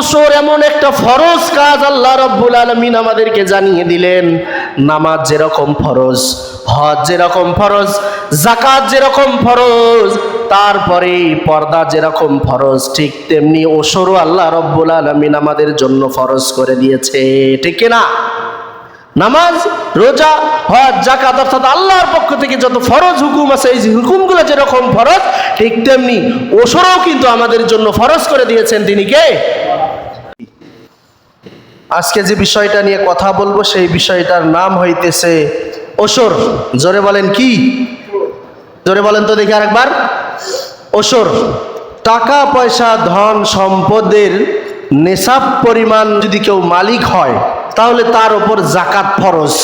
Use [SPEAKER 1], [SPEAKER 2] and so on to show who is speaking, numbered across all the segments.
[SPEAKER 1] ওসর এমন একটা ফরজ কাজ আল্লাহ রব্বুল আলমিন আমাদেরকে জানিয়ে দিলেন, নামাজ যেরকম ফরজ, হজ যেরকম ফরজ জাকাত যেরকম ফরজ, তারপরে পর্দা যেরকম ফরজ, ঠিক তেমনি ওসরও আল্লাহ রব্বুল আলমিন আমাদের জন্য ফরজ করে দিয়েছে, ঠিক না নামাজ, রোজা, হজ জাকাত অর্থাৎ আল্লাহর পক্ষ থেকে যত ফরজ হুকুম আছে, এই হুকুমগুলো যেরকম ফরজ, ঠিক তেমনি ওসরও কিন্তু আমাদের জন্য ফরজ করে দিয়েছেন, তিনি কে? আজকে যে বিষয়টা নিয়ে কথা বলব, সেই বিষয়টার নাম হইতেছে ওসর। জোরে বলেন কি? জোরে বলেন তো দেখি আরেকবার। ওসর, টাকা, পয়সা, ধন, সম্পদের নেশাব পরিমাণ যদি কেউ মালিক হয়, তাহলে তার উপর জাকাত ফরজ।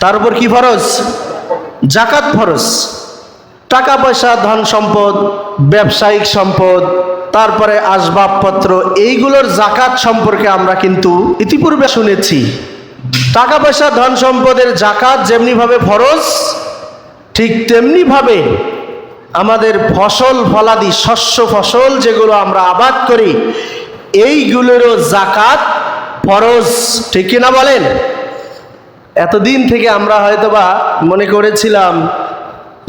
[SPEAKER 1] তার উপর কি ফরজ? জাকাত ফরজ। টাকা, পয়সা, ধন সম্পদ, ব্যবসায়িক সম্পদ তারপরে আসবাবপত্র, এইগুলোর জাকাত সম্পর্কে আমরা কিন্তু ইতিপূর্বে শুনেছি। টাকা পয়সা ধন সম্পদের জাকাত যেমনিভাবে ফরজ, ঠিক তেমনিভাবে আমাদের ফসল, ফলাদি, শস্য ফসল যেগুলো আমরা আবাদ করি, এইগুলোরও জাকাত ফরজ, ঠিক কিনা বলেন? এতদিন থেকে আমরা হয়তোবা মনে করেছিলাম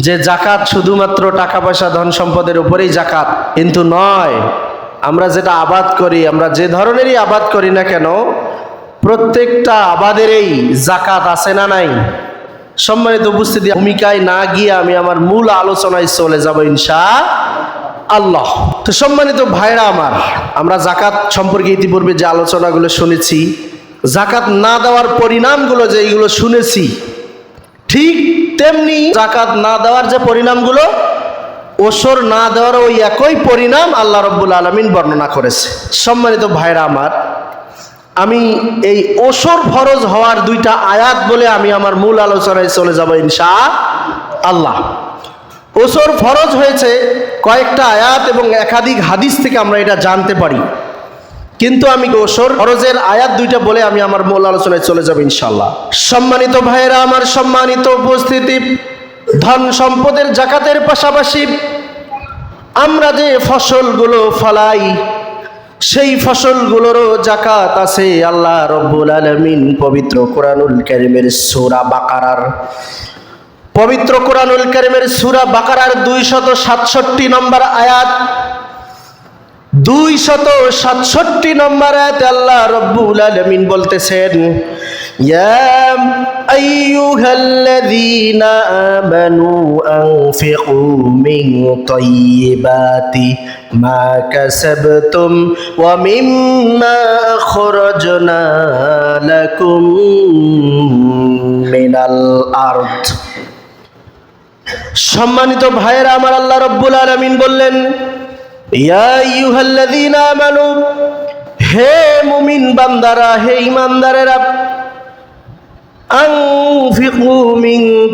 [SPEAKER 1] যে জাকাত শুধুমাত্র টাকা পয়সা ধন সম্পদের উপরেই জাকাত কিন্তু নয়, আমরা যেটা আবাদ করি, আমরা যে ধরনেরই আবাদ করি না কেন, প্রত্যেকটা আবাদেরই জাকাত আছে না নাই? সম্মানিত উপস্থিতি, ভূমিকায় না গিয়ে আমি আমার মূল আলোচনায় চলে যাব ইনশা আল্লাহ তো সম্মানিত ভাইরা আমার, আমরা জাকাত সম্পর্কে ইতিপূর্বে যে আলোচনাগুলো শুনেছি জাকাত না দেওয়ার পরিণামগুলো যে এইগুলো শুনেছি, ঠিক তেমনি জাকাত না দেওয়ার যে পরিণামগুলো, ওসর না দেওয়ার ওই একই পরিণাম আল্লাহ রব্বুল আলমিন বর্ণনা করেছে। সম্মানিত ভাইরা আমার, আমি এই ওসর ফরজ হওয়ার দুইটা আয়াত বলে আমি আমার মূল আলোচনায় চলে যাব ইনশা আল্লাহ। ওসর ফরজ হয়েছে কয়েকটা আয়াত এবং একাধিক হাদিস থেকে আমরা এটা জানতে পারি। কিন্তু আমি গোসর ফরজের আয়াত দুইটা বলে আমি আমার মূল আলোচনায় চলে যাব ইনশাল্লাহ সম্মানিত ভাইয়েরা, আমার সম্মানিত উপস্থিতি, ধন সম্পদের জাকাতের পাশাপাশি আমরা যে ফসলগুলো ফলাই, সেই ফসলগুলোরও জাকাত আছে আল্লাহ রব্বুল আলমিন পবিত্র কোরআনুল কারিমের সোরা বাকারার। পবিত্র কোরআনুল কারিমের সূরা বাকারার দুই শত সাতষট্টি নম্বর আয়াত দুই শত সাতষট্টি নম্বর আল্লাহ রব্বুল আলমিন বলতেছেন ইয়াম আইয়ুহাল্লাযীনা আমানু আনফিকু মিন তাইয়্যিবাতি মা কাসাবতুম ওয়া মিম্মা খরাজনা লাকুম মিনাল আরদ। সম্মানিত ভাইয়েরা, আমার আল্লাহ রব্বুল আলামিন বললেন হে মুমিন বান্দারা, হে ইমানদারেরা মিন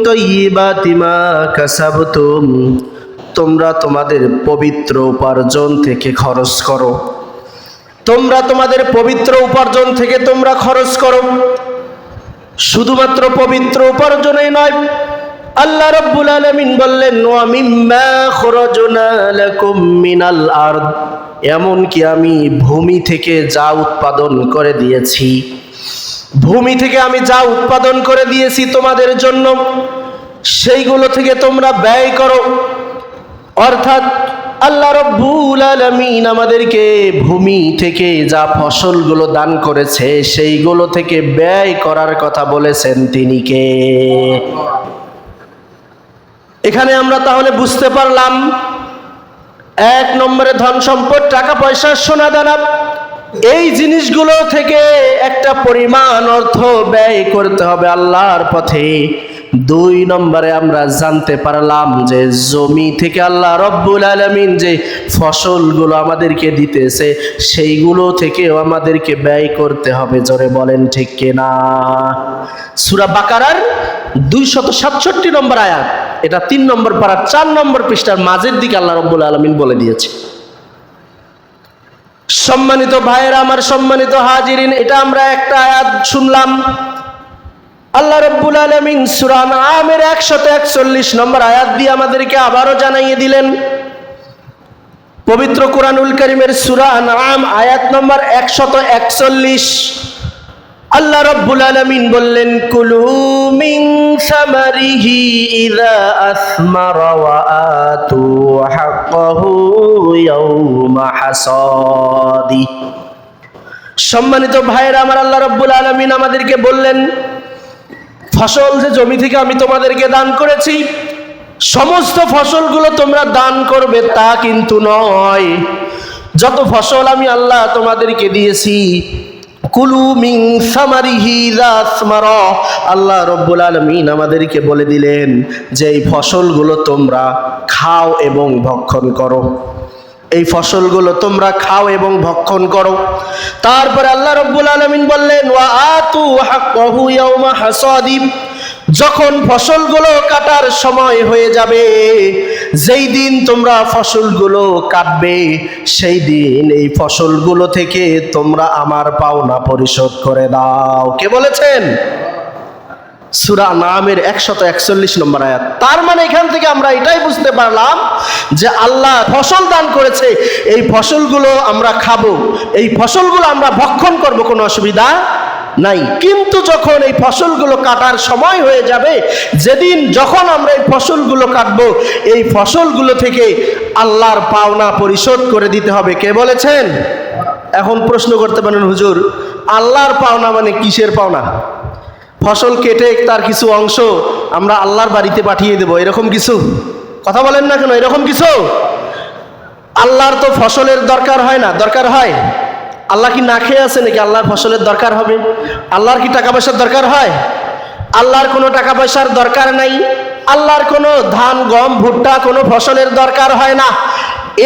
[SPEAKER 1] তোমরা তোমাদের পবিত্র উপার্জন থেকে খরচ করো। তোমরা তোমাদের পবিত্র উপার্জন থেকে তোমরা খরচ করো। শুধুমাত্র পবিত্র উপার্জনেই নয় আল্লাহ রব্বুল আলামিন বললেন মিনাল আরদ এমন কি আমি ভূমি থেকে যা উৎপাদন করে দিয়েছি। ভূমি থেকে আমি যা উৎপাদন করে দিয়েছি তোমাদের জন্য, সেইগুলো থেকে তোমরা ব্যয় করো। অর্থাৎ আল্লাহ রব্বুল আলামিন আমাদেরকে ভূমি থেকে যা ফসলগুলো দান করেছে, সেইগুলো থেকে ব্যয় করার কথা বলেছেন তিনি কে? এখানে আমরা তাহলে বুঝতে পারলাম, এক নম্বরে ধন সম্পদ, টাকা পয়সা, সোনা দানা, এই জিনিসগুলো থেকে একটা পরিমাণ অর্থ ব্যয় করতে হবে আল্লাহর পথে। দুই নম্বরে আমরা জানতে পারলাম যে জমি থেকে আল্লাহ রব্বুল আলমিন যে ফসলগুলো আমাদেরকে দিতেছে, সেইগুলো থেকেও আমাদেরকে ব্যয় করতে হবে, জোরে বলেন ঠিক কিনা? সুরা বাকারার দুইশত সাতষট্টি নম্বর আয়াত। এটা তিন নম্বর পাড়ার চার নম্বর পৃষ্ঠার মাঝের দিকে আল্লাহ রব্বুল আলমিন বলে দিয়েছে। সম্মানিত ভাইয়েরা, আমার সম্মানিত হাজিরিন, এটা আমরা একটা আয়াত শুনলাম। আল্লাহ রব্বুল আলমিন সুরান আমের একশত একচল্লিশ নম্বর আয়াত দিয়ে আমাদেরকে আবারও জানাইয়ে দিলেন। পবিত্র কোরআনুল করিমের সুরা আম আয়াত নম্বর একশত একচল্লিশ। আল্লাহ রব্বুল আলামিন বললেন, কুলু মিন সামারিহি ইযা আসমারা ওয়া হাসাদি। সম্মানিত ভাইয়েরা, আমার আল্লাহ রব্বুল আলামিন আমাদেরকে বললেন, ফসল যে জমি থেকে আমি তোমাদেরকে দান করেছি, সমস্ত ফসলগুলো তোমরা দান করবে তা কিন্তু নয়। যত ফসল আমি আল্লাহ তোমাদেরকে দিয়েছি কুলু মিং সামারিহি আল্লাহ রব্বুল আলমিন আমাদেরকে বলে দিলেন যে এই ফসলগুলো তোমরা খাও এবং ভক্ষণ করো। এই ফসলগুলো তোমরা খাও এবং ভক্ষণ করো। তারপরে আল্লাহ রব্বুল আলমিন বললেন, ওয়া আতু হাক্কাহু ইয়াউমা হাসাদিব যখন ফসলগুলো কাটার সময় হয়ে যাবে, যেই দিন তোমরা ফসলগুলো কাটবে, সেই দিন এই ফসলগুলো থেকে তোমরা আমার পাওনা পরিশোধ করে দাও। কে বলেছেন? সুরা নামের একশত একচল্লিশ নম্বর আয়াত। তার মানে এখান থেকে আমরা এটাই বুঝতে পারলাম যে আল্লাহ ফসল দান করেছে, এই ফসলগুলো আমরা খাব, এই ফসলগুলো আমরা ভক্ষণ করব, কোনো অসুবিধা নাই। কিন্তু যখন এই ফসলগুলো কাটার সময় হয়ে যাবে, যেদিন যখন আমরা এই ফসলগুলো কাটবো, এই ফসলগুলো থেকে আল্লাহর পাওনা পরিশোধ করে দিতে হবে। কে বলেছেন? এখন প্রশ্ন করতে পারেন, হুজুর, আল্লাহর পাওনা মানে কিসের পাওনা? ফসল কেটে তার কিছু অংশ আমরা আল্লাহর বাড়িতে পাঠিয়ে দেব, এরকম কিছু? কথা বলেন না কেন, এরকম কিছু? আল্লাহর তো ফসলের দরকার হয় না, দরকার হয়। আল্লাহ কি না খেয়ে আছে নাকি আল্লাহর ফসলের দরকার হবে? আল্লাহর কি টাকা পয়সার দরকার হয়? আল্লাহর কোনো টাকা পয়সার দরকার নাই। আল্লাহর কোনো ধান, গম, ভুট্টা কোনো ফসলের দরকার হয় না।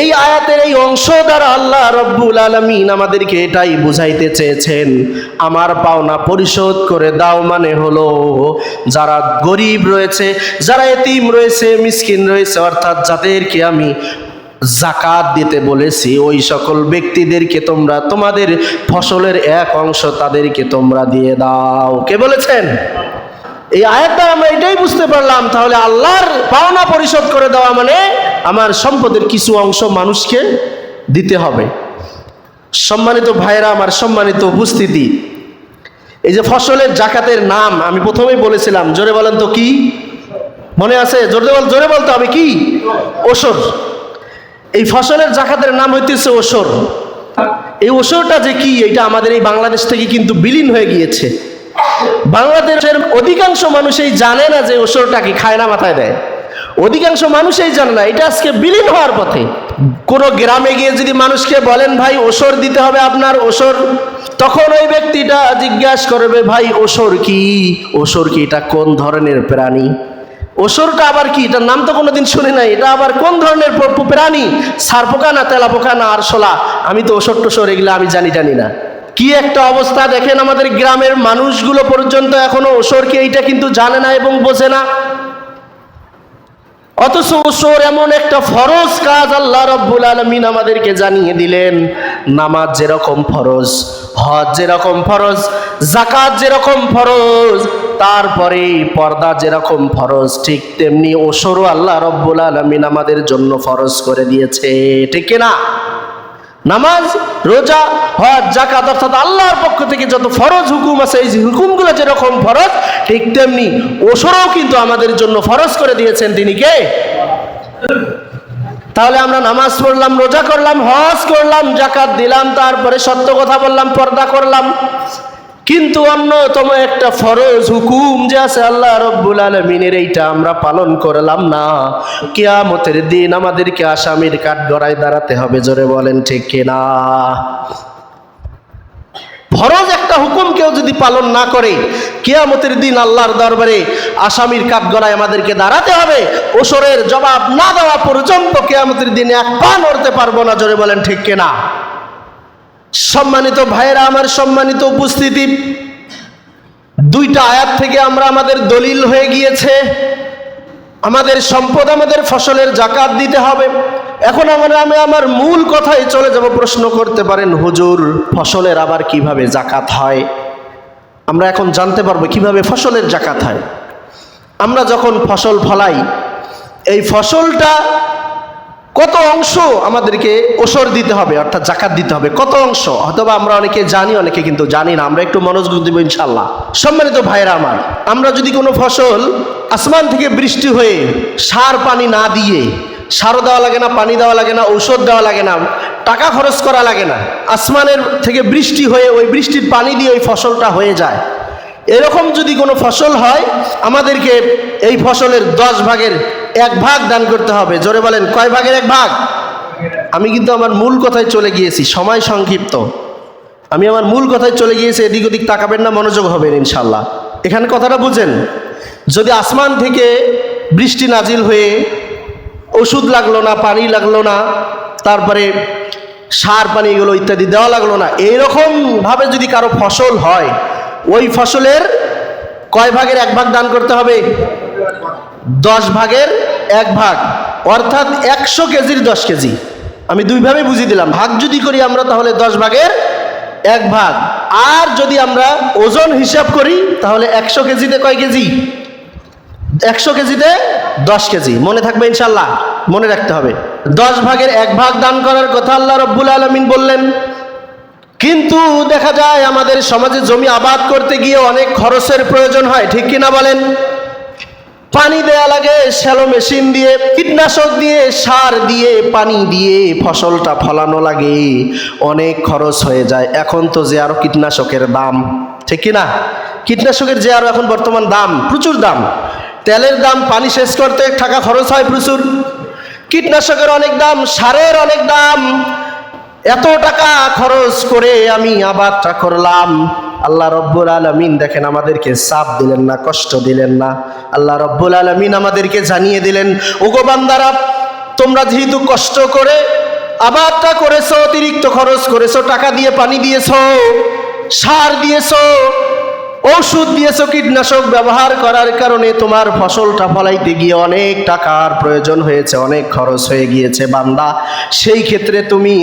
[SPEAKER 1] এই আয়াতের এই অংশ দ্বারা আল্লাহ রব্বুল আলমিন আমাদেরকে এটাই বুঝাইতে চেয়েছেন। আমার পাওনা পরিশোধ করে দাও মানে হলো, যারা গরিব রয়েছে, যারা এতিম রয়েছে, মিসকিন রয়েছে, অর্থাৎ যাদেরকে আমি জাকাত দিতে বলেছি, ওই সকল ব্যক্তিদেরকে তোমরা, তোমাদের ফসলের এক অংশ তাদেরকে তোমরা দিয়ে দাও। কে বলেছেন? এই আয়াতটা আমরা এটাই বুঝতে পারলাম, তাহলে আল্লাহর পাওনা পরিশোধ করে দেওয়া মানে আমার সম্পদের কিছু অংশ মানুষকে দিতে হবে। সম্মানিত ভাইরা আমার সম্মানিত উপস্থিতি। এই যে ফসলের জাকাতের নাম, আমি প্রথমেই বলেছিলাম, জোরে বলেন তো কি? মনে আছে? জোরে বল, জোরে বলতে হবে কি? ওসর এই ফসলের জাকাতের নাম হইতেছে ওসর। এই ওসরটা যে কি এটা আমাদের এই বাংলাদেশ থেকে কিন্তু বিলীন হয়ে গিয়েছে। বাংলাদেশের অধিকাংশ মানুষই জানে না যে ওসরটা কি খায় না মাথায় দেয়। অধিকাংশ মানুষই জানে না এটা আজকে বিলীন হওয়ার পথে। কোনো গ্রামে গিয়ে যদি মানুষকে বলেন ভাই ওসর দিতে হবে আপনার ওসর তখন ওই ব্যক্তিটা জিজ্ঞাসা করবে ভাই ওসর কি? ওসর কি এটা কোন ধরনের প্রাণী? ওসরটা আবার কি? এটার নাম তো কোনোদিন শুনি নাই। এটা আবার কোন ধরনের প্রাণী? সার পোকা না তেলা পোকা না আরশোলা আমি তো ওসর টোসর, এগুলো আমি জানি জানি না। কি একটা অবস্থা দেখেন আমাদের গ্রামের মানুষগুলো পর্যন্ত এখনও ওসর কি এইটা কিন্তু জানে না এবং বোঝে না। অথচ ওসর এমন একটা ফরজ কাজ আল্লাহ রব্বুল আলমিন আমাদেরকে জানিয়ে দিলেন, নামাজ যেরকম ফরজ, হজ যেরকম ফরজ জাকাত যেরকম ফরজ তারপরে পর্দা যেরকম ফরজ, ঠিক তেমনি ওসরও আল্লাহ রব্বুল আলমিন আমাদের জন্য ফরজ করে দিয়েছে। ঠিক না? নামাজ, রোজা, হজ জাকাত অর্থাৎ আল্লাহর পক্ষ থেকে যত ফরজ হুকুম আছে, এই হুকুমগুলো যেরকম ফরজ, ঠিক তেমনি ওসরও কিন্তু আমাদের জন্য ফরজ করে দিয়েছেন। তিনি কে? তাহলে আমরা নামাজ পড়লাম, রোজা করলাম, হজ করলাম জাকাত দিলাম, তারপরে সত্য কথা বললাম, পর্দা করলাম। কিন্তু অন্যতম একটা ফরজ হুকুম যে আছে আল্লাহ রব্বুল আলমিনের, এইটা আমরা পালন করলাম না। কেয়ামতের দিন আমাদেরকে আসামির কাঠ কাঠগড়ায় দাঁড়াতে হবে, জোরে বলেন ঠিক কিনা? ফরজ একটা হুকুম কেউ যদি পালন না করে, কেয়ামতের দিন আল্লাহর দরবারে আসামির কাঠগড়ায় আমাদেরকে দাঁড়াতে হবে, ওসরের জবাব না দেওয়া পর্যন্ত কেয়ামতের দিনে এক পা নড়তে পারব না, জোরে বলেন ঠিক কিনা? সম্মানিত ভাইয়েরা, আমার সম্মানিত উপস্থিতি। দুইটা আয়াত থেকে আমরা আমাদের দলিল হয়ে গিয়েছে। আমাদের সম্পদ আমাদের ফসলের জাকাত দিতে হবে। এখন আমরা, আমি আমার মূল কথায় চলে যাব। প্রশ্ন করতে পারেন, হুজুর, ফসলের আবার কীভাবে জাকাত হয়? আমরা এখন জানতে পারব কীভাবে ফসলের জাকাত হয়। আমরা যখন ফসল ফলাই, এই ফসলটা কত অংশ আমাদেরকে ওসর দিতে হবে, অর্থাৎ জাকাত দিতে হবে? কত অংশ? অথবা আমরা অনেকে জানি, অনেকে কিন্তু জানি না, আমরা একটু মনোযোগ দিব ইনশাল্লাহ সম্মানিত ভাইরা আমার, আমরা যদি কোনো ফসল আসমান থেকে বৃষ্টি হয়ে সার পানি না দিয়ে সারও দেওয়া লাগে না, পানি দেওয়া লাগে না, ঔষধ দেওয়া লাগে না, টাকা খরচ করা লাগে না, আসমানের থেকে বৃষ্টি হয়ে ওই বৃষ্টির পানি দিয়ে ওই ফসলটা হয়ে যায়, এরকম যদি কোনো ফসল হয়, আমাদেরকে এই ফসলের দশ ভাগের এক ভাগ দান করতে হবে। জোরে বলেন, কয় ভাগের এক ভাগ? আমি কিন্তু আমার মূল কথায় চলে গিয়েছি, সময় সংক্ষিপ্ত। আমি আমার মূল কথায় চলে গিয়েছি, এদিক ওদিক তাকাবেন না, মনোযোগ হবেন ইনশাল্লাহ এখানে কথাটা বুঝেন, যদি আসমান থেকে বৃষ্টি নাজিল হয়ে ওষুধ লাগল না, পানি লাগল না, তারপরে সার, পানি এগুলো ইত্যাদি দেওয়া লাগল না, এইরকম ভাবে যদি কারও ফসল হয়, ওই ফসলের কয় ভাগের এক ভাগ দান করতে হবে? দশ ভাগের এক ভাগ, অর্থাৎ একশো কেজির দশ কেজি। আমি দুইভাবে বুঝিয়ে দিলাম, ভাগ যদি করি আমরা তাহলে দশ ভাগের এক ভাগ। আর যদি আমরা ওজন হিসাব করি, তাহলে একশো কেজিতে কয় কেজি? একশো কেজিতে দশ কেজি। মনে থাকবে ইনশাল্লাহ, মনে রাখতে হবে। দশ ভাগের এক ভাগ দান করার কথা আল্লাহ রব্বুল আলমিন বললেন। কিন্তু দেখা যায় আমাদের সমাজে জমি আবাদ করতে গিয়ে অনেক খরচের প্রয়োজন হয়, ঠিক কিনা বলেন? পানি দেয়া লাগে, শ্যালো মেশিন দিয়ে, কীটনাশক দিয়ে, সার দিয়ে, পানি দিয়ে ফসলটা ফলানো লাগে। অনেক খরচ হয়ে যায়। এখন তো যে আরও কীটনাশকের দাম, ঠিক কিনা? কীটনাশকের যে আরও এখন বর্তমান দাম, প্রচুর দাম। তেলের দাম, পানি শেষ করতে টাকা খরচ হয় প্রচুর। কীটনাশকের অনেক দাম, সারের অনেক দাম। এত টাকা খরচ করে আমি আবাদটা করলাম। আল্লাহ রব্বুল আলমিন দেখেন আমাদেরকে চাপ দিলেন না, কষ্ট দিলেন না। আল্লাহ রব্বুল আলমিন আমাদেরকে জানিয়ে দিলেন, ওগো বান্দারা, তোমরা যেহেতু কষ্ট করে আবাদটা করেছ, অতিরিক্ত খরচ করেছ, টাকা দিয়ে পানি দিয়েছ, সার দিয়েছ ঔষধ দিয়েছ, কীটনাশক ব্যবহার করার কারণে তোমার ফসলটা ফলাইতে গিয়ে অনেক টাকার প্রয়োজন হয়েছে, অনেক খরচ হয়ে গিয়েছে বান্দা। সেই ক্ষেত্রে তুমি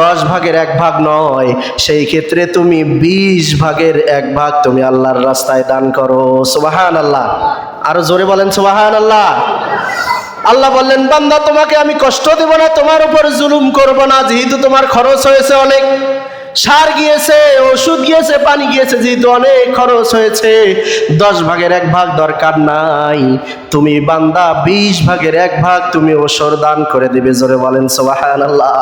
[SPEAKER 1] দশ ভাগের এক ভাগ নয়, সেই ক্ষেত্রে তুমি বিশ ভাগের এক ভাগ তুমি আল্লাহর রাস্তায় দান করো। সুবাহান আল্লাহ আরও জোরে বলেন সুবাহান আল্লাহ আল্লাহ বললেন, বান্দা, তোমাকে আমি কষ্ট দেব না, তোমার উপর জুলুম করব না, যেহেতু তোমার খরচ হয়েছে অনেক। সার গিয়েছে, ওষুধ গিয়েছে, পানি গিয়েছে, যেহেতু অনেক খরচ হয়েছে। দশ ভাগের এক ভাগ দরকার নাই। তুমি বান্দা, বিশ ভাগের এক ভাগ তুমি ওসর দান করে দেবে, জোরে বলেন আল্লাহ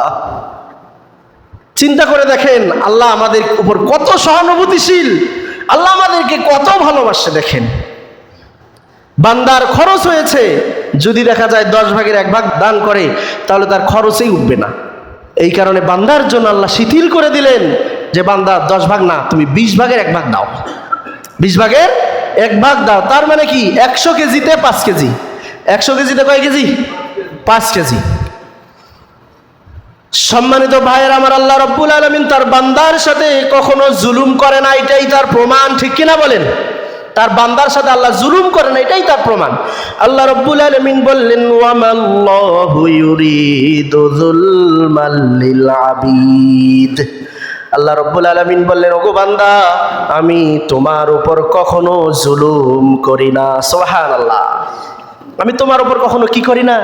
[SPEAKER 1] চিন্তা করে দেখেন, আল্লাহ আমাদের উপর কত সহানুভূতিশীল। আল্লাহ আমাদেরকে কত ভালোবাসে, দেখেন। বান্দার খরচ হয়েছে, যদি দেখা যায় দশ ভাগের এক ভাগ দান করে, তাহলে তার খরচেই উঠবে না। এই কারণে বান্দার জন্য আল্লাহ শিথিল করে দিলেন যে বান্দা, দশ ভাগ না, তুমি বিশ ভাগের এক ভাগ দাও। বিশ ভাগের এক ভাগ দাও, তার মানে কি? একশো কেজিতে পাঁচ কেজি। একশো কেজিতে কয় কেজি? পাঁচ কেজি। সম্মানিত ভাইয়ের, আমার আল্লাহ রব্বুল আলমিন তার বান্দার সাথে কখনো জুলুম করে না, এটাই তার প্রমাণ, ঠিক কিনা বলেন? তার বান্দার সাথে আল্লাহ জুলুম করে না এটাই তার প্রমাণ। আল্লাহ রব্বুল আলমিন বললেন আবিদ। আল্লাহ রব্বুল আলমিন বললেন, ওগো বান্দা, আমি তোমার উপর কখনো জুলুম করি না। সোহান আল্লাহ আমি তোমার উপর কখনো কি করি না?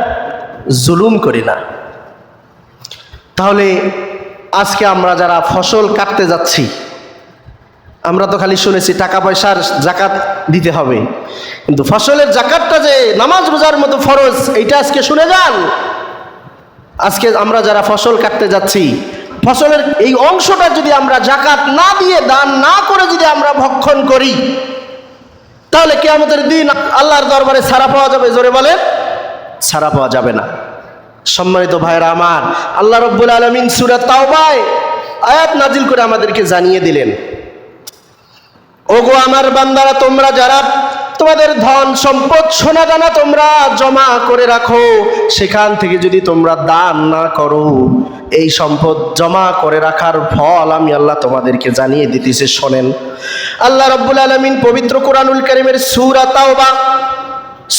[SPEAKER 1] জুলুম করি না। তাহলে আজকে আমরা যারা ফসল কাটতে যাচ্ছি আমরা তো খালি শুনেছি টাকা পয়সার জাকাত দিতে হবে। কিন্তু ফসলের জাকাতটা যে নামাজ রোজার মতো ফরজ, এইটা আজকে শুনে যান। আজকে আমরা যারা ফসল কাটতে যাচ্ছি, ফসলের এই অংশটা যদি আমরা জাকাত না দিয়ে দান না করে যদি আমরা ভক্ষণ করি, তাহলে কেয়ামতের দিন আল্লাহর দরবারে ছাড়া পাওয়া যাবে, জোরে বলে ছাড়া পাওয়া যাবে না। সম্মানিত ভাইরা আমার, আল্লাহ রব্বুল আলমিন সুরাত তাওবায় আয়াত নাজিল করে আমাদেরকে জানিয়ে দিলেন। ওগো আমার বান্দারা, তোমরা যারা তোমাদের ধন সম্পদ সোনা দানা তোমরা জমা করে রাখো, সেখান থেকে যদি তোমরা দান না করো, এই সম্পদ জমা করে রাখার ফল আমি আল্লাহ তোমাদেরকে জানিয়ে দিতেছে, শোনেন। আল্লাহ রব্বুল আলমিন পবিত্র কোরআনুল করিমের সুরা তাওবা,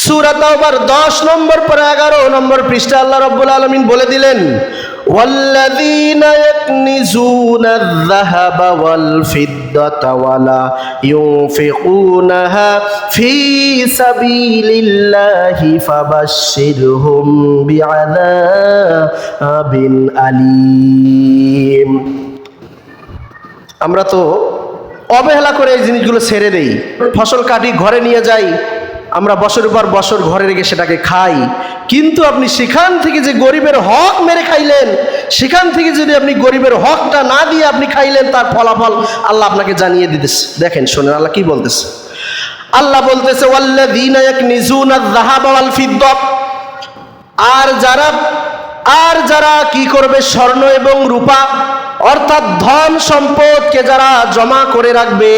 [SPEAKER 1] সুরা তাওবার দশ নম্বর পরে এগারো নম্বর পৃষ্ঠা আল্লাহ রব্বুল আলমিন বলে দিলেন والذين يكنزون الذهب والفضة ولا ينفقونها في سبيل الله فبشرهم بعذاب أليم আমরা তো অবহেলা করে এই জিনিসগুলো ছেড়ে দেই ফসল কাটি ঘরে নিয়ে যাই আমরা বছরের পর বছর ঘরে রেখে সেটাকে খাই। কিন্তু আপনি সেখান থেকে যে গরিবের হক মেরে খাইলেন, সেখান থেকে যদি আপনি গরিবের হকটা না দিয়ে আপনি খাইলেন, তার ফলাফল আল্লাহ আপনাকে জানিয়ে দিতেছে। দেখেন, শোনেন, আল্লাহ কি বলতেছে? আল্লাহ বলতেছে আর যারা আর যারা কি করবে, স্বর্ণ এবং রূপা, অর্থাৎ ধন সম্পদকে যারা জমা করে রাখবে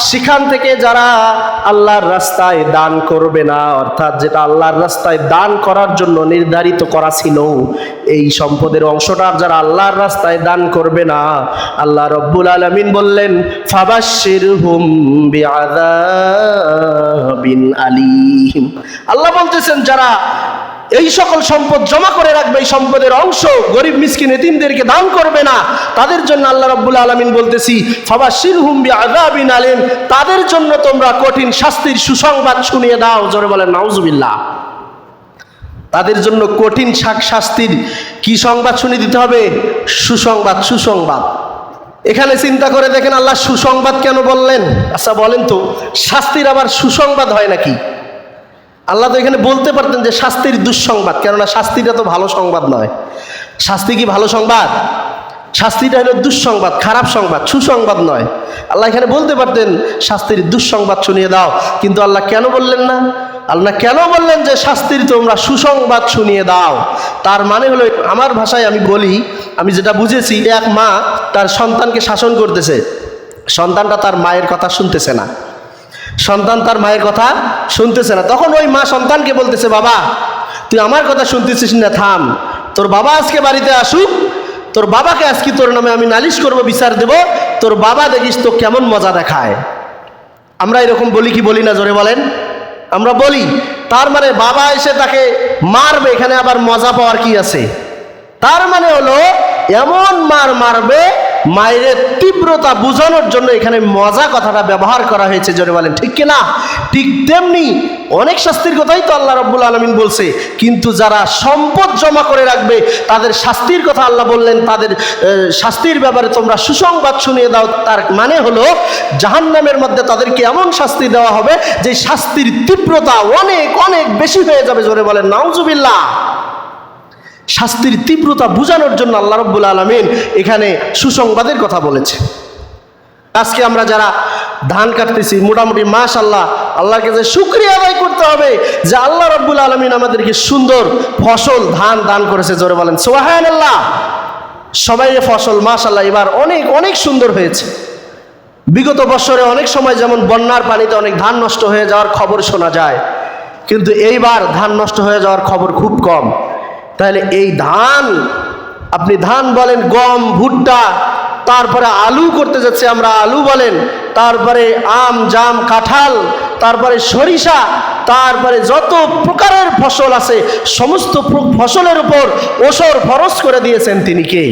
[SPEAKER 1] সেখান থেকে যারা আল্লাহর রাস্তায় দান করবে না, অর্থাৎ যেটা আল্লাহর রাস্তায় দান করার জন্য নির্ধারিত করা ছিল এই সম্পদের অংশটা যারা আল্লাহর রাস্তায় দান করবে না, আল্লাহ রব্বুল আলামিন বললেন, ফাবাশশিরহুম বিআযাবিন আলীম। আল্লাহ বলতেছেন, যারা এই সকল সম্পদ জমা করে রাখবে, এই সম্পদের অংশ গরিব, মিসকিন, এতিমদেরকে দান করবে না, তাদের জন্য আল্লাহ রাব্বুল আলামিন বলতেছি ফাবাশির হুম্বি আযাবিন আলিম। তাদের জন্য তোমরা কঠিন শাস্তির সুসংবাদ শুনিয়ে দাও। জোরে বলেন, নাউজুবিল্লাহ। তাদের জন্য কঠিন শাক শাস্তির কি সংবাদ শুনিয়ে দিতে হবে? সুসংবাদ সুসংবাদ। এখানে চিন্তা করে দেখেন আল্লাহ সুসংবাদ কেন বললেন? আচ্ছা বলেন তো, শাস্তির আবার সুসংবাদ হয় নাকি? আল্লাহ তো এখানে বলতে পারতেন যে শাস্তির দুঃসংবাদ, কেননা শাস্তিটা তো ভালো সংবাদ নয়। শাস্তি কি ভালো সংবাদ? শাস্তিটা হলো দুঃসংবাদ, খারাপ সংবাদ, সুসংবাদ নয়। আল্লাহ এখানে বলতে পারতেন, শাস্তির দুঃসংবাদ শুনিয়ে দাও। কিন্তু আল্লাহ কেন বললেন না? আল্লাহ কেন বললেন যে শাস্তির তোমরা সুসংবাদ শুনিয়ে দাও? তার মানে হলো, আমার ভাষায় আমি বলি, আমি যেটা বুঝেছি, এক মা তার সন্তানকে শাসন করতেছে। সন্তানটা তার মায়ের কথা শুনতেছে না। সন্তান তার মায়ের কথা শুনতেছে না। তখন ওই মা সন্তানকে বলতেছে, বাবা, তুই আমার কথা শুনতেছিস না, থাম। তোর বাবা আজকে বাড়িতে আসুক। তোর বাবাকে আজকে তোর নামে আমি নালিশ করব, বিচার দেব। তোর বাবা দেখিস তো কেমন মজা দেখায়। আমরা এরকম বলি কি বলি না, জোরে বলেন? আমরা বলি, তার মানে বাবা এসে তাকে মারবে, এখানে আবার মজা পাওয়ার কি আছে? তার মানে হলো, এমন মার মারবে মায়ের তীব্রতা বোঝানোর জন্য এখানে মজা কথাটা ব্যবহার করা হয়েছে, জোরে বলেন, ঠিক কিনা ঠিক তেমনি অনেক শাস্তির কথাই তো আল্লাহ রব্বুল আলমিন বলছে, কিন্তু যারা সম্পদ জমা করে রাখবে, তাদের শাস্তির কথা আল্লাহ বললেন, তাদের শাস্তির ব্যাপারে তোমরা সুসংবাদ শুনিয়ে দাও, তার মানে হলো জাহান্নামের মধ্যে তাদেরকে এমন শাস্তি দেওয়া হবে যে শাস্তির তীব্রতা অনেক অনেক বেশি হয়ে যাবে, জোরে বলেন, নাউজুবিল্লাহ। শাস্তির তীব্রতা বোঝানোর জন্য আল্লাহ রব্বুল আলমিন এখানে সুসংবাদের কথা বলেছে। আজকে আমরা যারা ধান কাটতেছি, মোটামুটি মাস আল্লাহ আল্লাহর কাছে শুক্রিয়া আদায় করতে হবে যে আল্লাহ রব্বুল আলমিন আমাদেরকে সুন্দর ফসল ধান দান করেছে, জোরে বলেন সোহান আল্লাহ সবাই ফসল মাস আল্লাহ এবার অনেক অনেক সুন্দর হয়েছে। বিগত বছরে অনেক সময় যেমন বন্যার পানিতে অনেক ধান নষ্ট হয়ে যাওয়ার খবর শোনা যায়, কিন্তু এইবার ধান নষ্ট হয়ে যাওয়ার খবর খুব কম। তাহলে এই ধান, আপনি ধান বলেন, গম, ভুট্টা, তারপরে আলু করতে যাচ্ছে আমরা, আলু বলেন, তারপরে আম, জাম, কাঁঠাল, তারপরে সরিষা, তারপরে যত প্রকারের ফসল আছে, সমস্ত ফসলের উপর ওসর ফরজ করে দিয়েছেন তিনি কে?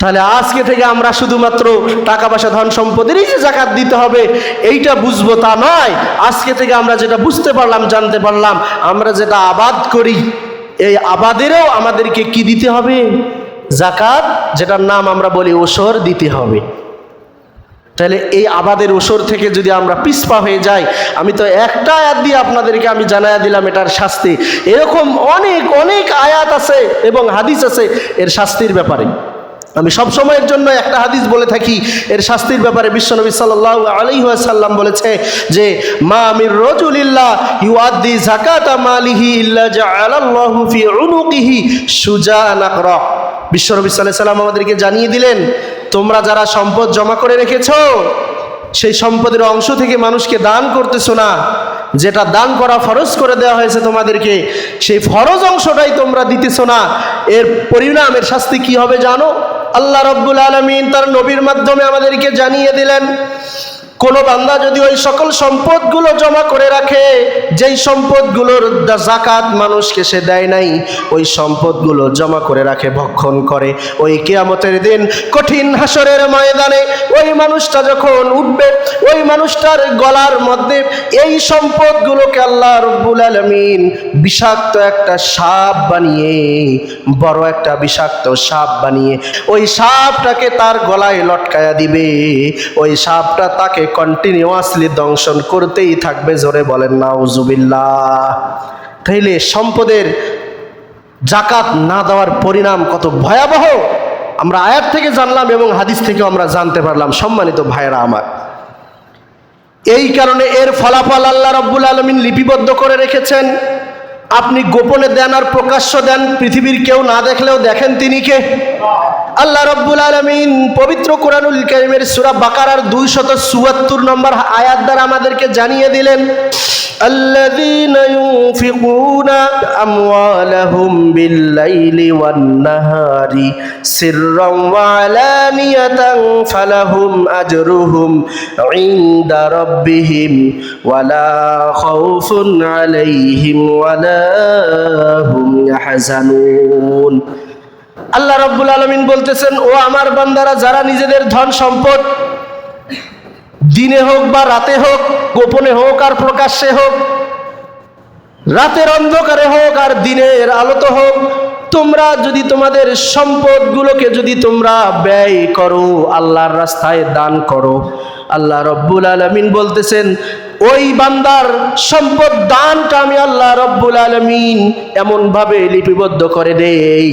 [SPEAKER 1] তাহলে আজকে থেকে আমরা শুধুমাত্র টাকা পয়সা, ধন সম্পদেরই যে জাকাত দিতে হবে, এইটা বুঝব তা নয়। আজকে থেকে আমরা যেটা বুঝতে পারলাম, জানতে পারলাম, আমরা যেটা আবাদ করি। এই আবাদেরও আমাদেরকে কি দিতে হবে? জাকাত যেটার নাম আমরা বলি ওসর, দিতে হবে। তাহলে এই আবাদের ওসর থেকে যদি আমরা পিসপা হয়ে যাই, আমি তো একটা আয়াত দিয়ে আপনাদেরকে আমি জানায়া দিলাম এটার শাস্তি। এরকম অনেক অনেক আয়াত আছে এবং হাদিস আছে, এর শাস্তির ব্যাপারে। আমি সব সময়ের জন্য একটা হাদিস বলে থাকি, এর শাস্তির ব্যাপারে বিশ্বনবী সাল্লাহ আলাইসাল্লাম বলেছে যে, মা আমির রজুলিল্লাহ ইউআদ্দি জাকাতা মালিহি ইল্লা জাআলাল্লাহু ফি উনুকিহি সুজান আকরা বিশ্বনবী সাল্লাল্লাহু সাল্লাম আমাদেরকে জানিয়ে দিলেন, তোমরা যারা সম্পদ জমা করে রেখেছো, সেই সম্পদের অংশ থেকে মানুষকে দান করতেছো না। যেটা দান করা ফরজ করে দেওয়া হয়েছে তোমাদেরকে, সেই ফরজ অংশটাই তোমরা দিতেছো না। এর পরিণামের শাস্তি কি হবে জানো? আল্লাহ রব্বুল আলমিন তার নবীর মাধ্যমে আমাদেরকে জানিয়ে দিলেন কোন বান্দা যদি ওই সকল সম্পদগুলো জমা করে রাখে, যেই সম্পদগুলোর জাকাত মানুষকে সে দেয় নাই, ওই সম্পদগুলো জমা করে রাখে, ভক্ষণ করে। ওই কেয়ামতের দিন কঠিন হাসরের ময়দানে ওই মানুষটা যখন উঠবে, ওই মানুষটার গলার মধ্যে এই সম্পদগুলোকে আল্লাহ রব্বুল আলমিন বিষাক্ত একটা সাপ বানিয়ে, বড় একটা বিষাক্ত সাপ বানিয়ে, ওই সাপটাকে তার গলায় লটকায়া দিবে। ওই সাপটা তাকে কন্টিনিউয়াসলি দংশন করতেই থাকবে, জোরে বলেন, নাউজুবিল্লাহ। তাইলে সম্পদের জাকাত না দেওয়ার পরিণাম কত ভয়াবহ, আমরা আয়াত থেকে জানলাম এবং হাদিস থেকেও আমরা জানতে পারলাম, সম্মানিত ভাইরা আমার। এই কারণে এর ফলাফল আল্লাহ রব্বুল আলমিন লিপিবদ্ধ করে রেখেছেন। আপনি গোপনে দেন আর প্রকাশ্য দেন পৃথিবীর কেউ না দেখলেও দেখেন তিনি কে আল্লাহ রব্বুল আলমিন পবিত্র কোরআনুল কারিমের সুরা বাকারার দুইশত চুয়াত্তর নম্বর আয়াত দ্বারা আমাদেরকে জানিয়ে দিলেন الذين ينفقون أموالهم بالليل والنهار سرا وعلانية فلهم أجرهم عند ربهم ولا خوف عليهم ولا হুম হাসানুন আল্লাহ রব্বুল আলমিন বলতেছেন, ও আমার বান্দারা, যারা নিজেদের ধন সম্পদ দিনে হোক বা রাতে হোক, গোপনে হোক আর প্রকাশ্যে হোক, রাতের অন্ধকারে হোক আর দিনের আলোতে হোক, তোমরা যদি তোমাদের সম্পদগুলোকে যদি তোমরা ব্যয় করো, আল্লাহর রাস্তায় দান করো। আল্লাহ রব্বুল আলমিন বলতেছেন ওই বান্দার সম্পদ দানটা আমি আল্লাহ রব্বুল আলমিন এমনভাবে লিপিবদ্ধ করে দেই।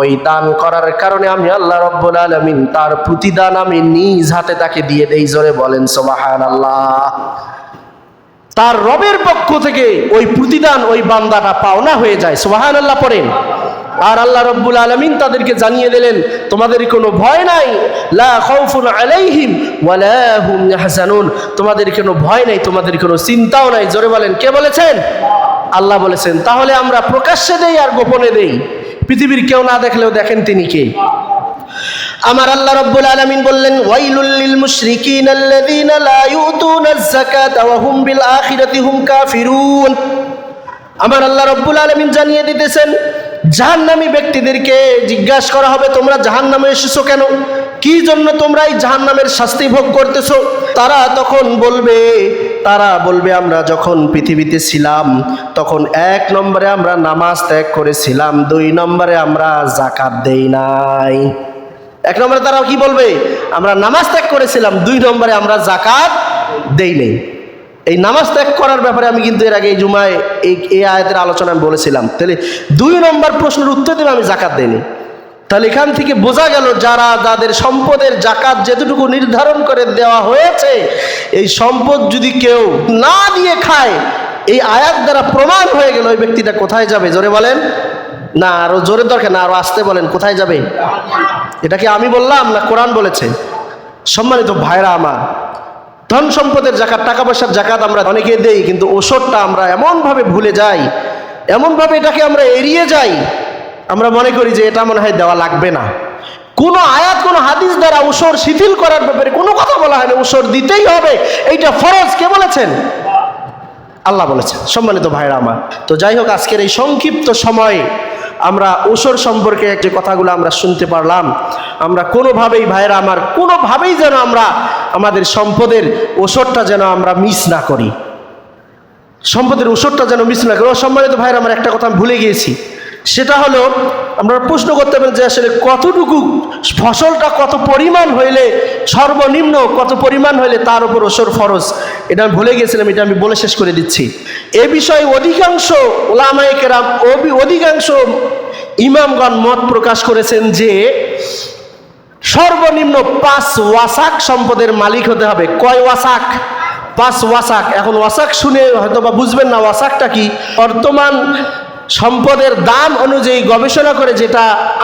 [SPEAKER 1] ওই দান করার কারণে আমি আল্লাহ রব্বুল আলমিন তার প্রতিদান আমি নিজ হাতে তাকে দিয়ে দেই, জোরে বলেন সোবাহান আল্লাহ তার রবের পক্ষ থেকে ওই প্রতিদান ওই বান্দাটা পাওনা হয়ে যায় সোহান আল্লাহ পড়েন। আর আল্লাহ রব্বুল আলমিন তাদেরকে জানিয়ে দিলেন, তোমাদের কোনো ভয় নাই, লা আলাইহিম ইয়াহজানুন। তোমাদের কোনো ভয় নাই, তোমাদের কোনো চিন্তাও নাই। জোরে বলেন, কে বলেছেন? আল্লাহ বলেছেন, তাহলে আমরা প্রকাশ্যে দেই আর গোপনে দেই। পৃথিবীর কেউ না দেখলেও দেখেন তিনি কে? আমার আল্লাহ রাব্বুল আলামিন বললেন, ওয়াইলুল লিল মুশরিকিন আল্লাযীনা লা ইউতুনাজ যাকাতা ওয়া হুম বিল আখিরাতি হুম কাফিরুন। আমার আল্লাহ রাব্বুল আলামিন জানিয়ে দিতেছেন জাহান্নামী ব্যক্তিদেরকে জিজ্ঞাসা করা হবে, তোমরা জাহান্নামে এসেছ কেন? কি জন্য তোমরা এই জাহান্নামের শাস্তি ভোগ করতেছো? তারা তখন বলবে, তারা বলবে, আমরা যখন পৃথিবীতে ছিলাম, তখন এক নম্বরে আমরা নামাজ ত্যাগ করেছিলাম, দুই নম্বরে আমরা জাকাত দেই নাই। এক নম্বরে তারা কি বলবে, আমরা নামাজ ত্যাগ করেছিলাম, দুই নম্বরে আমরা জাকাত দেই নেই। এই নামাজ ত্যাগ করার ব্যাপারে আমি কিন্তু এর আগে এই জুমায় এই এই আয়াতের আলোচনা আমি বলেছিলাম। তাহলে দুই নম্বর প্রশ্নের উত্তর দেবে আমি জাকাত দেইনি। তাহলে এখান থেকে বোঝা গেল যারা যাদের সম্পদের জাকাত যেতটুকু নির্ধারণ করে দেওয়া হয়েছে, এই সম্পদ যদি কেউ না দিয়ে খায়, এই আয়াত দ্বারা প্রমাণ হয়ে গেল ওই ব্যক্তিটা কোথায় যাবে? জোরে বলেন। না, আরও জোরে দরকার না, আরও আসতে বলেন, কোথায় যাবে? এটা কি আমি বললাম না কোরআন বলেছে? সম্মানিত ভাইরা আমার ধন সম্পদের জাকাত, টাকা পয়সার জাকাত আমরা অনেকে দেই, কিন্তু ওষুধটা আমরা এমনভাবে ভুলে যাই, এমনভাবে এটাকে আমরা এড়িয়ে যাই, আমরা মনে করি যে এটা মনে হয় দেওয়া লাগবে না। কোনো আয়াত, কোনো হাদিস দ্বারা ওসর শিথিল করার ব্যাপারে কোনো কথা বলা হয় না ওসর দিতেই হবে, এইটা ফরজ, কে বলেছেন? আল্লাহ বলেছেন, সম্মানিত ভাইরা আমার। তো যাই হোক, আজকের এই সংক্ষিপ্ত সময়ে আমরা ওসর সম্পর্কে যে কথাগুলো আমরা শুনতে পারলাম, আমরা কোনোভাবেই ভাইরা আমার, কোনোভাবেই যেন আমরা আমাদের সম্পদের ওষুধটা যেন আমরা মিস না করি। সম্পদের ওষুধটা যেন মিস না করি। সম্মানিত ভাইরা আমার একটা কথা আমি ভুলে গিয়েছি। সেটা হলো, আমরা প্রশ্ন করতে পারি যে আসলে কতটুকু ফসলটা কত পরিমাণ হইলে সর্বনিম্ন, কত পরিমাণ হইলে তার উপর ওসর ফরজ? এটা আমি ভুলে গিয়েছিলাম, এটা আমি বলে শেষ করে দিচ্ছি। এ বিষয়ে অধিকাংশ ওলামায়কেরাম অধিকাংশ ইমামগণ মত প্রকাশ করেছেন যে সর্বনিম্ন পাঁচ ওয়াসাক সম্পদের মালিক হতে হবে। কয় ওয়াসাক? পাঁচ ওয়াসাক। এখন ওয়াসাক শুনে হয়তো বা বুঝবেন না ওয়াসাকটা কি। বর্তমান সম্পদের দাম অনুযায়ী গবেষণা করে যেটা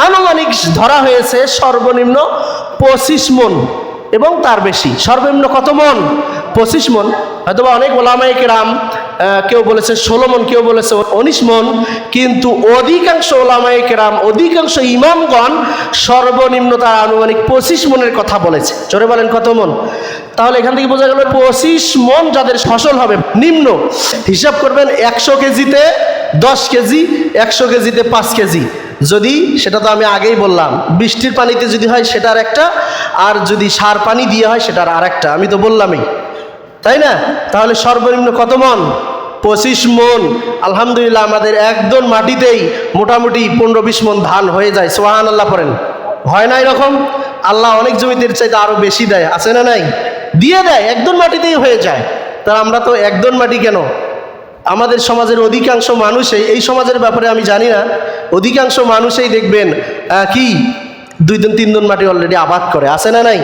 [SPEAKER 1] আনুমানিক ধরা হয়েছে সর্বনিম্ন পঁচিশ মন এবং তার বেশি। সর্বনিম্ন কত মন? পঁচিশ মন। হয়তো বা অনেক ওলামাইক রাম কেউ বলেছে ষোলো মন কেউ বলেছে উনিশ মন, কিন্তু অধিকাংশ ওলামায়ে কেরাম, অধিকাংশ ইমামগণ সর্বনিম্ন তার আনুমানিক পঁচিশ মনের কথা বলেছে। জোরে বলেন কত মন? তাহলে এখান থেকে বোঝা গেল পঁচিশ মন যাদের ফসল হবে, নিম্ন। হিসাব করবেন একশো কেজিতে দশ কেজি, একশো কেজিতে পাঁচ কেজি। যদি, সেটা তো আমি আগেই বললাম, বৃষ্টির পানিতে যদি হয় সেটার একটা, আর যদি সার পানি দিয়ে হয় সেটার আর একটা আমি তো বললামই। তাই না? তাহলে সর্বনিম্ন কত মন? পঁচিশ মন। আলহামদুলিল্লাহ আমাদের একদম মাটিতেই মোটামুটি পনেরো বিশ মন ধান হয়ে যায়। সোহান আল্লাহ পড়েন। হয় না এরকম? আল্লাহ অনেক জমিদের চাইতে আরও বেশি দেয়। আছে না নাই? দিয়ে দেয়। একদম মাটিতেই হয়ে যায়। তা আমরা তো একদম মাটি কেন? আমাদের সমাজের অধিকাংশ মানুষই, এই সমাজের ব্যাপারে আমি জানি না, অধিকাংশ মানুষই দেখবেন কি? দুই দিন, তিন দিন মাটি অলরেডি আবাদ করে। আছে না নাই?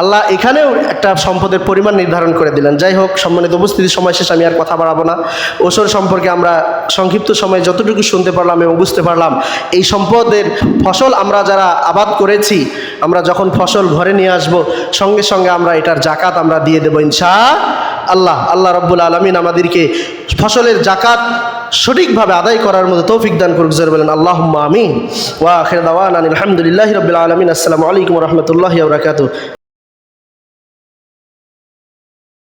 [SPEAKER 1] আল্লাহ এখানেও একটা সম্পদের পরিমাণ নির্ধারণ করে দিলেন। যাই হোক, সম্মানিত উপস্থিতি, সময় শেষ, আমি আর কথা বাড়াবো না। ওসর সম্পর্কে আমরা সংক্ষিপ্ত সময়ে যতটুকু শুনতে পারলাম এবং বুঝতে পারলাম, এই সম্পদের ফসল আমরা যারা আবাদ করেছি, আমরা যখন ফসল ঘরে নিয়ে আসব, সঙ্গে সঙ্গে আমরা এটার জাকাত আমরা দিয়ে দেবো ইনশা আল্লাহ। আল্লাহ রব্বুল আলমিন আমাদেরকে ফসলের জাকাত সঠিকভাবে আদায় করার মতো তৌফিক দান করুক, জোর বলেন আল্লাহ আমিন। ওয়া আখির দাওয়ান আলহামদুলিল্লাহ রবিল আলমিন। আসসালামু আলাইকুম রহমতুল্লাহ